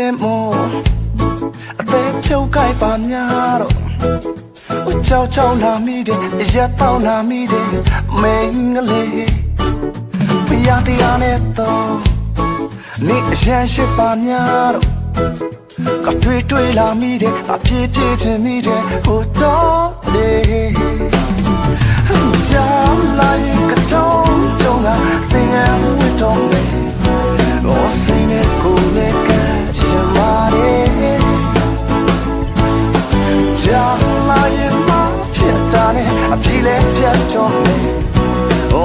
ဖန်နေမောအသေးဖြုတ်ကြိုက်ပါများတော့ဦးကြောက်ကြောက်လာမိတယ်ရက်တော့လာမိတယ်မင်းကလေးပြရတရားနဲ့တော့နေအရန်ရှိပါများတော့ကတွေ့တွေ့လာမိတယ်အပြေးပြေးချင်မိတယ်ဟိုတော့လေကြောက်လာရင်ကတော့တော့ငါတင်ငယ်ဝတ်တော့ အပြေးလဲပြတ်တော့မယ်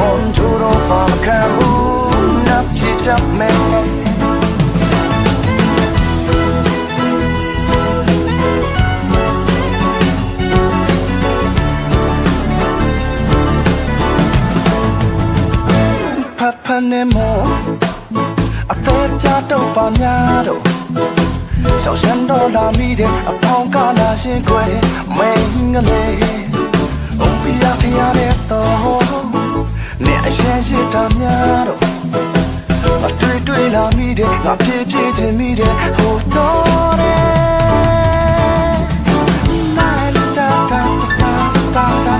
On တို့တော့ဘာမခံဘူးနပ်ဖြစ်တတ်မယ်ဖတ်ဖတ်နေမောအသေးပြတော့ပါများတော့ရှောက်ရှမ်းတော့လာမိတယ်အပေါင်းကလာရှင်ခွဲမင်းကလေး အုံပြရပြရတဲ့တော့နေအရင်ရှိတာများတော့အတွေ့တွေ့လာမိတယ်ငါပြေးပြေးချင်မိတယ်ဟိုတော့တယ်လာတာတာတာတာတာ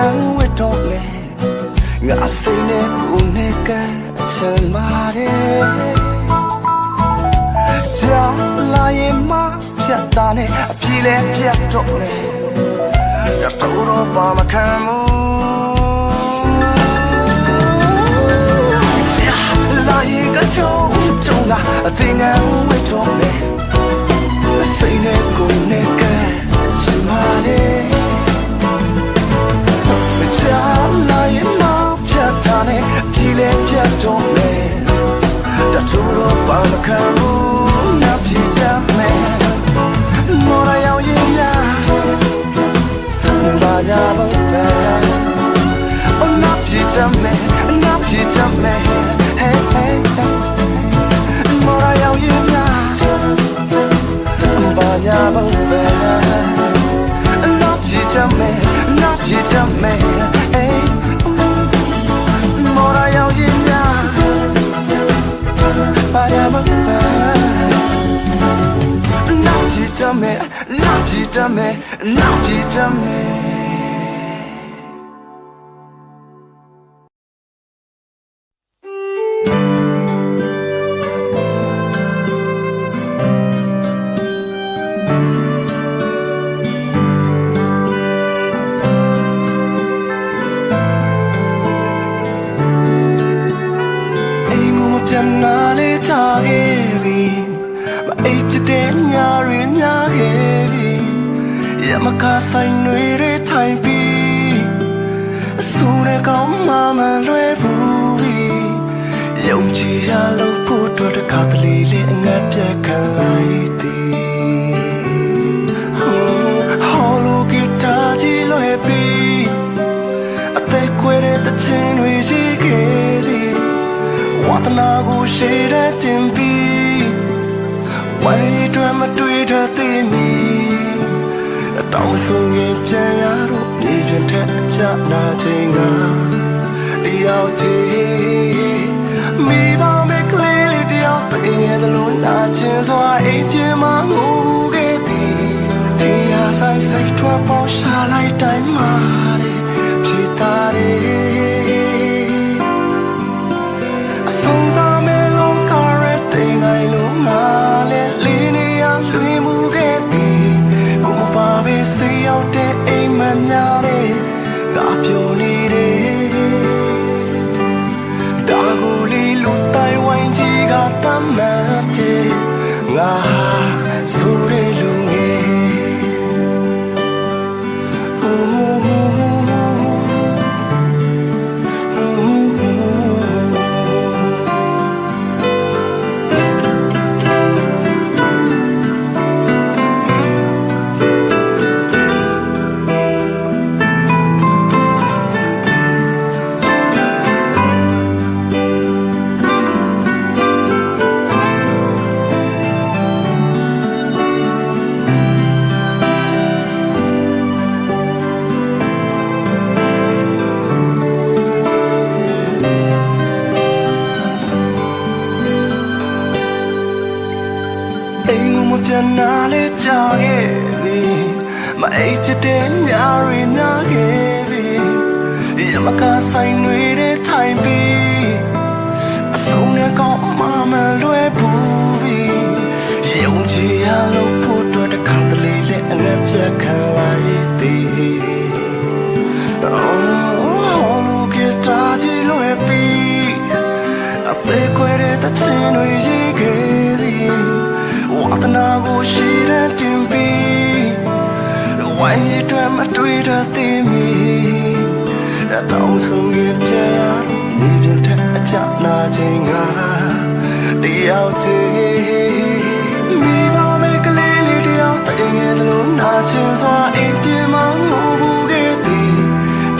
န်းဝတ်တော့လေငါစိတ်နဲ့ကိုယ်နဲ့ကချင်ပါတယ်ကြာလာရင်မဖြတ်တာနဲ့အပြေးလဲပြတ်တော့လေရတော့တော့ပါမခံဘူးကြာလာရင်ကတော့တော့ငါအသင်္ကန်းဝတ်တော့လေစိတ်နဲ့ကိုယ်နဲ့ကချင်ပါလေမ ချလာရင်မပြတ်တာနဲ့ပြည်လဲပြတ်တော့လေတတူတော့ပါမခံဘူး နောက်ကြည့်တမယ်အနောက်ကြည့်တမယ်အနောက်ကြည့်တမယ် ကြည်ရလို့ဖို့အတွက်တစ်ခါတလေလေးအငတ်ပြက်ခံလိုက်သည်ဟိုဟောလိုဂီတာကြီးလွယ်ပြီးအသက်ခွဲတဲ့တခြင်းတွေရှိခဲ့သည်ဝါသနာကိုရှေ့တဲ့တင်ပြီးဝိုင်းတွင်မတွေ့တဲ့သိမီအတောင်ဆုံးရင်ပြန်ရတော့မြေပြင်ထက်အကြနာခြင်းကတယောက်တည်း မိဘမဲ့ကလေးလေးတယောက်တည်းရဲ့သလုံးနာခြင်းစွာအိမ်ပြင်မှာငိုဘူးခဲ့သည်တရားဆိုင်စိတ်ထွက်ပေါ်ရှာလိုက်တိုင်းမှာ ငါ အငတ်ပြတ်ခံလိုက်သေး Oh, look at that, you know, happy. အသေးခွဲတဲ့တချင်တွေရေးခဲ့သည်ဝါသနာကိုရှိတဲ့တင်ပြီးဝိုင်းရတဲ့မတွေ့တဲ့သင်မီအတောင်ဆုံးရင်ပြန်ရနေပြန်တဲ့အကြနာခြင်းငါတယောက်တည်းမိဘမဲ့ကလေးလေး တယောက်တည်းရဲ့လုံးနာချင်စွာအိမ်ပြေမငိုဘူးခဲ့သည်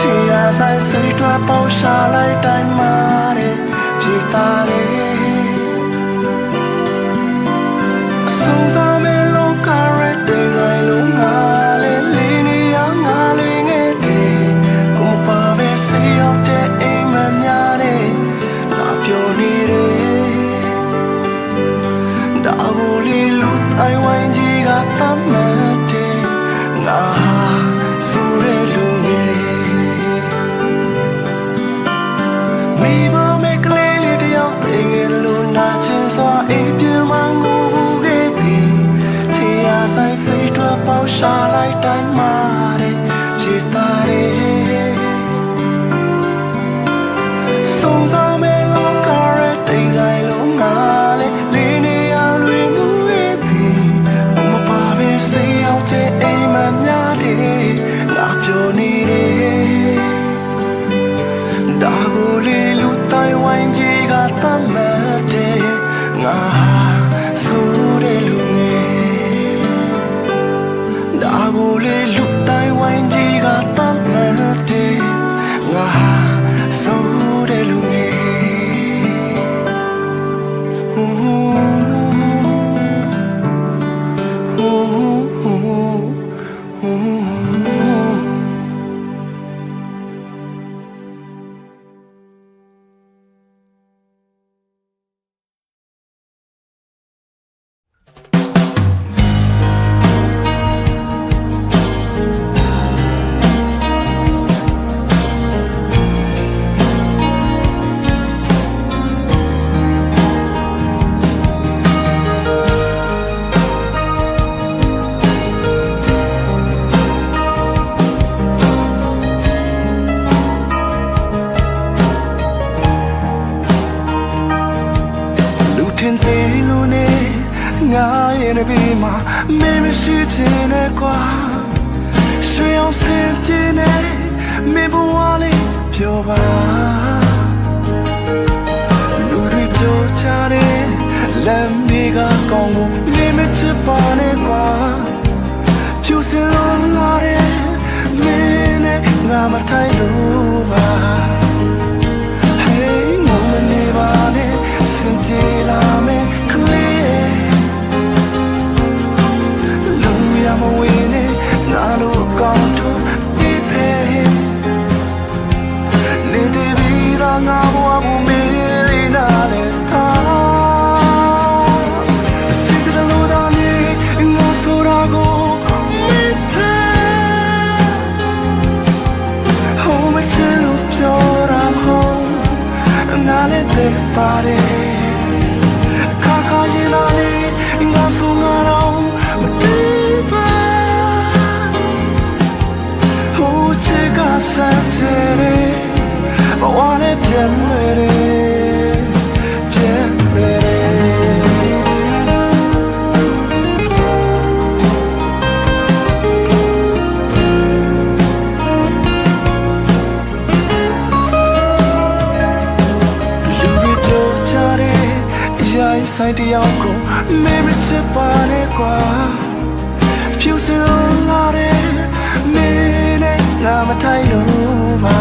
ထင်ရဆိုင်စိတ်ထွက်ပေါရှာလိုက်တိုင်းမှာတဲ့ပြေသားတ နေပြီးမှာမင်းမရှိချင်နဲ့ကွာရွှေအောင်စင်ပြင်းနေမင်းဘဝလေးပြောပါလူတွေပြောချတယ်လမ်းဘေးကကောင်းကိုမင်းမချစ် စ်ကစမ်းချယ်တယ်ဘဝနဲ့ပြန်လွယ်တယ်ပြန်လွယ်တယ်လူတွေပြောကြတယ်ရိုင်းဆိုင်တယောက်ကိုမင်းမချစ်ပါနဲ့ကွာ ငါမထိုင်လို့ပါ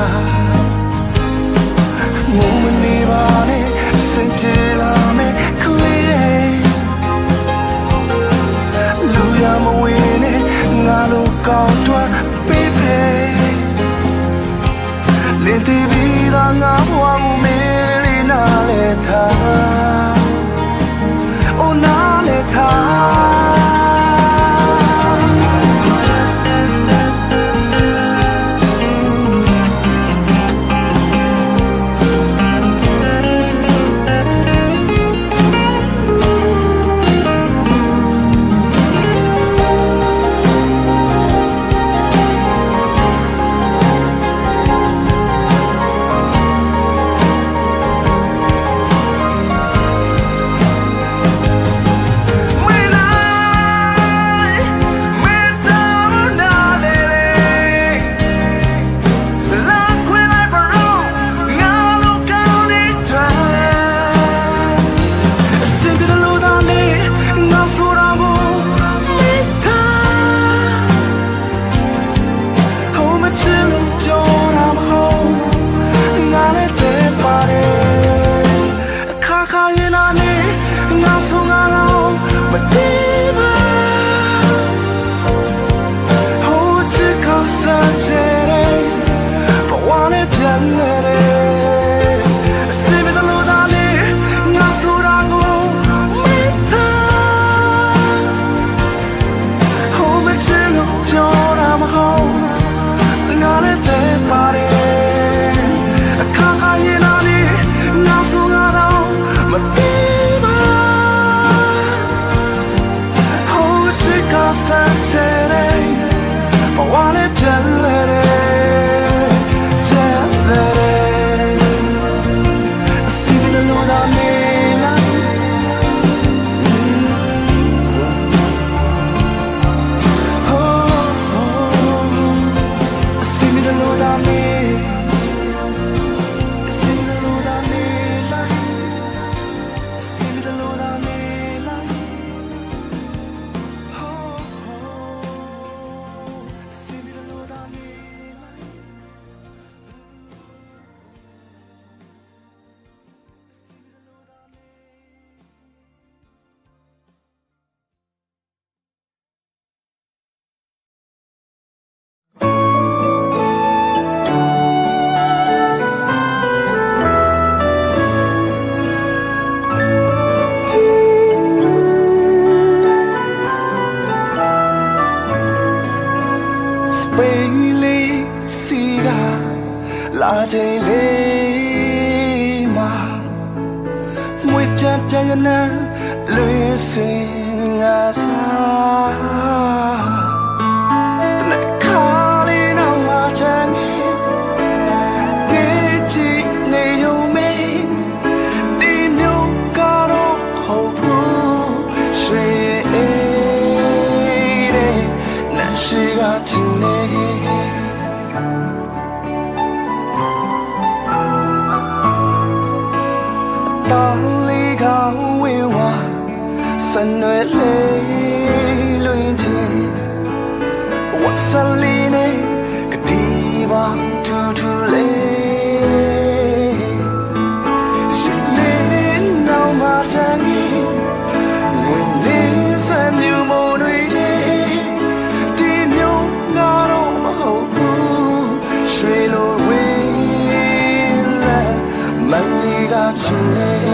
ငုံမနေပါနဲ့စင်ပြေလာမယ်ကလေးလူရမဝင်နဲ့ငါလိုကောင်းတော့ပေး today Darling, I will want imagination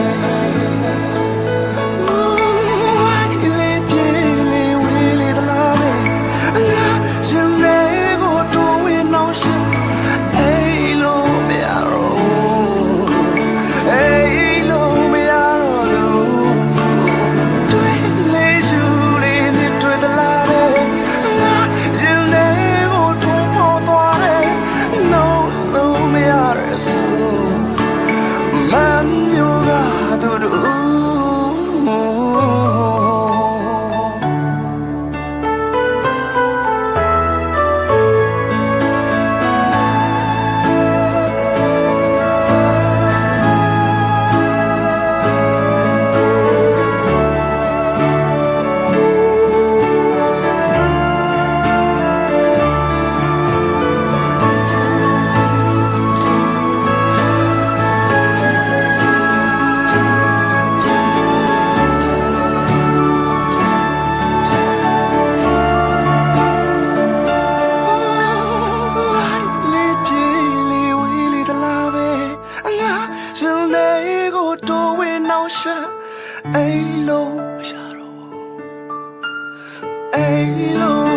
Ain't no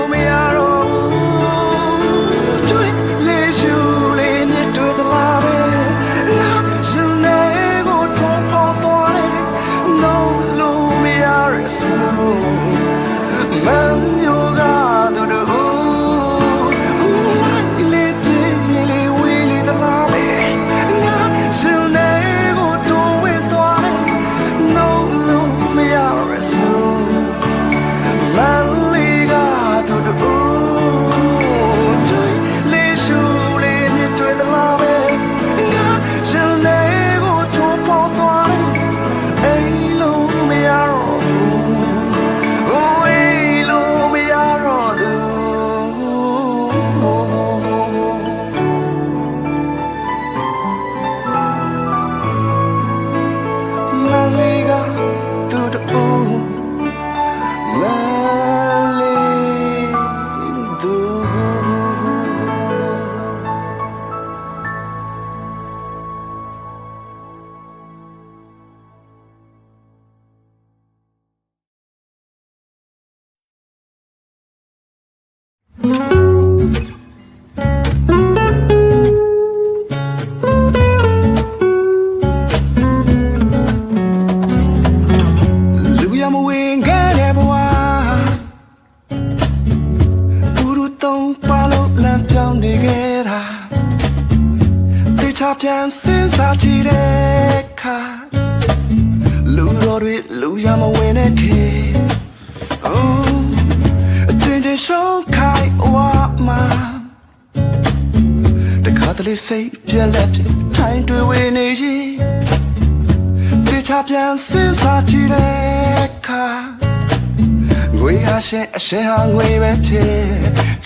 ရှင်အရှင်ဟာငွေပဲဖြစ်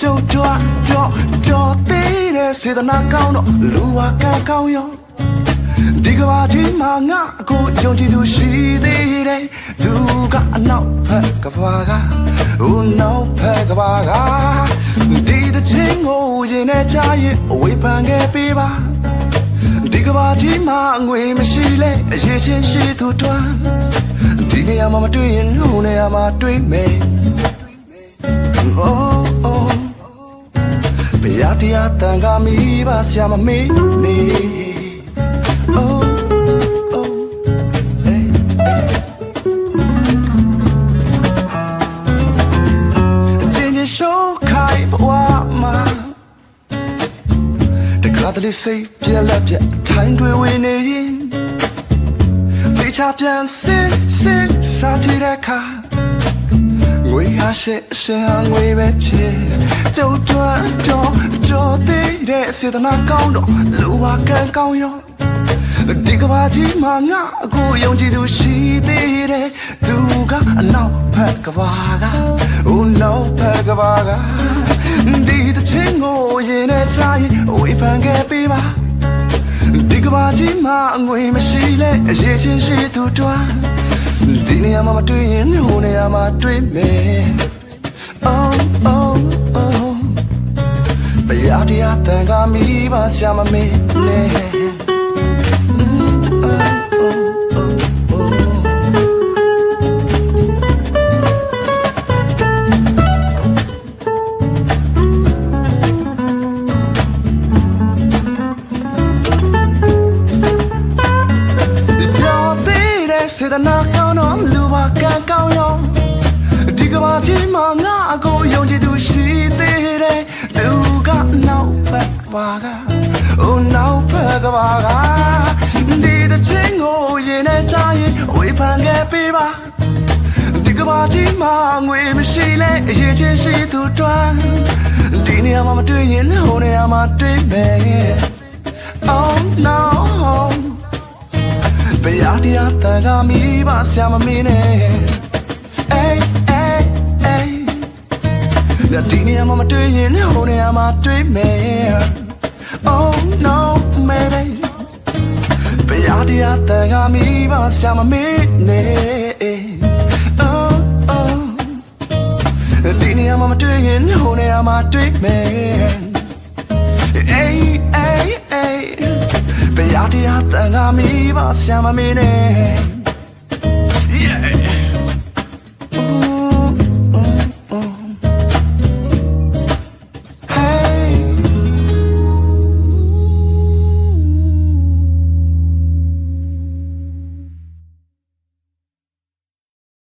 ကျုပ်ကြွကြွကြွသေးတဲ့စေတနာကောင်းတော့လူဝါကကောင်းရောဒီကဘာကြီးမှာငါအကိုယုံကြည်သူရှိသေးတယ်သူကအနောက်ဖက်ကဘာကဦးနောက်ဖက်ကဘာကဒီတဲ့ချင်းကိုရင်နဲ့ချရင်အဝေးပန်ခဲ့ပေးပါဒီကဘာကြီးမှာငွေမရှိလဲအရေးချင်းရှိသူတွန်းဒီနေရာမှာမတွေ့ရင်ဟိုနေရာမှာတွေ့မယ် oh oh ဘုရားတရားတန်ခါမိပါဆရာမမေ့နေ oh oh hey အချင်းချင်းရှုံးခိုင်ဘဝမှာတခါတလေစိတ်ပြက်လက်ပြက်အထိုင်တွေဝင်နေရင်ဖေးချပြန်စစ်စစ်စားချတဲ့ခါ ငွေဟာရှေ့အရှင်ဟာငွေပဲဖြစ်ကျုပ်တွန်းတော့တော့သေးတဲ့စေတနာကောင်းတော့လူပါကံကောင်းရောဒီကဘာကြီးမှာငါအကိုယုံကြည်သူရှိသေးတယ်သူကအနောက်ဖက်ကဘာကအိုးနောက်ဖက်ကဘာကဒီတချင်းကိုရင်နဲ့ချရင်ဝေဖန်ခဲ့ပေးပါဒီကဘာကြီးမှာအငွေမရှိလဲအရေးချင်းရှိသူတွား ဒီနေရာမှာမတွေ့ရင်ဟိုနေရာမှာတွေ့မယ် Oh oh oh ဘယ်ရတရားတန်ခါမိပါဆရာမမေးနဲ့ စေတနာကောင်းတော့လူပါကံကောင်းရောဒီကဘာကြီးမှာငါအကိုယုံကြည်သူရှိသေးတယ်လူကနောက်ဖက်ကဘာကအိုးနောက်ဖက်ကဘာကဒီတဲ့ချင်းကိုရင်နဲ့ချရင်ဝေဖန်ခဲ့ပေးပါဒီကဘာကြီးမှာငွေမရှိလဲအရေးချင်းရှိသူတွန်းဒီနေရာမှာမတွေ့ရင်ဟိုနေရာမှာတွေ့မယ် Oh no ဘယ်ရတရားတန်ခါမိပါဆရာမမင်းနဲ့အေးအေးအေးညဒီနေရာမှာမတွေ့ရင်ဟိုနေရာမှာတွေ့မယ် Oh no maybe ဘယ်ရတရားတန်ခါမိပါဆရာမမင်းနဲ့ Oh oh ဒီနေရာမှာမတွေ့ရင်ဟိုနေရာမှာတွေ့မယ် Hey, hey, hey. ဘယ်ရတရားတန်ခါမိပါဆရာမမင်းနဲ့